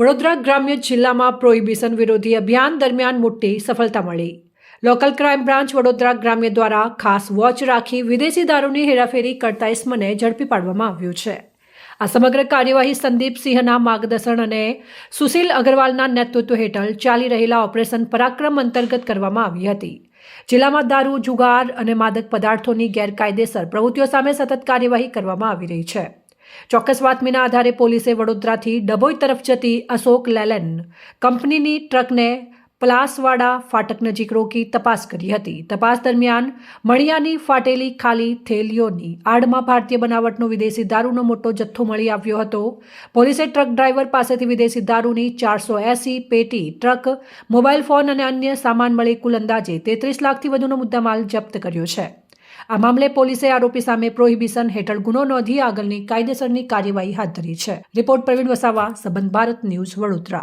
વડોદરા ગ્રામ્ય જિલ્લામાં પ્રોહિબિશન વિરોધી અભિયાન દરમિયાન મોટી સફળતા મળી. લોકલ ક્રાઇમ બ્રાન્ચ વડોદરા ગ્રામ્ય દ્વારા ખાસ વોચ રાખી વિદેશી દારૂની હેરાફેરી કરતા ઇસમને ઝડપી પાડવામાં આવ્યું છે. આ સમગ્ર કાર્યવાહી સંદીપ સિંહના માર્ગદર્શન અને સુશીલ અગ્રવાલના નેતૃત્વ હેઠળ ચાલી રહેલા ઓપરેશન પરાક્રમ અંતર્ગત કરવામાં આવી હતી. જિલ્લામાં દારૂ, જુગાર અને માદક પદાર્થોની ગેરકાયદેસર પ્રવૃત્તિઓ સામે સતત કાર્યવાહી કરવામાં આવી રહી છે. ચોક્કસ બાતમીના આધારે પોલીસે વડોદરાથી ડભોઈ તરફ જતી અશોક લેલેન કંપનીની ટ્રકને પલાસવાડા ફાટક નજીક રોકી તપાસ કરી હતી. તપાસ દરમિયાન મણિયાની ફાટેલી ખાલી થેલીઓની આડમાં ભારતીય બનાવટનો વિદેશી દારૂનો મોટો જથ્થો મળી આવ્યો હતો. પોલીસે ટ્રક ડ્રાઈવર પાસેથી વિદેશી દારૂની ચારસો એસી પેટી, ટ્રક, મોબાઈલ ફોન અને અન્ય સામાન મળી કુલ અંદાજે તેત્રીસ લાખથી વધુનો મુદ્દામાલ જપ્ત કર્યો છે. આ મામલે પોલીસે આરોપી સામે પ્રોહિબિશન હેઠળ ગુનો નોંધી આગળની કાયદેસરની કાર્યવાહી હાથ ધરી છે. રિપોર્ટ પ્રવીણ વસાવા, સંબંધ ભારત ન્યૂઝ વડોદરા.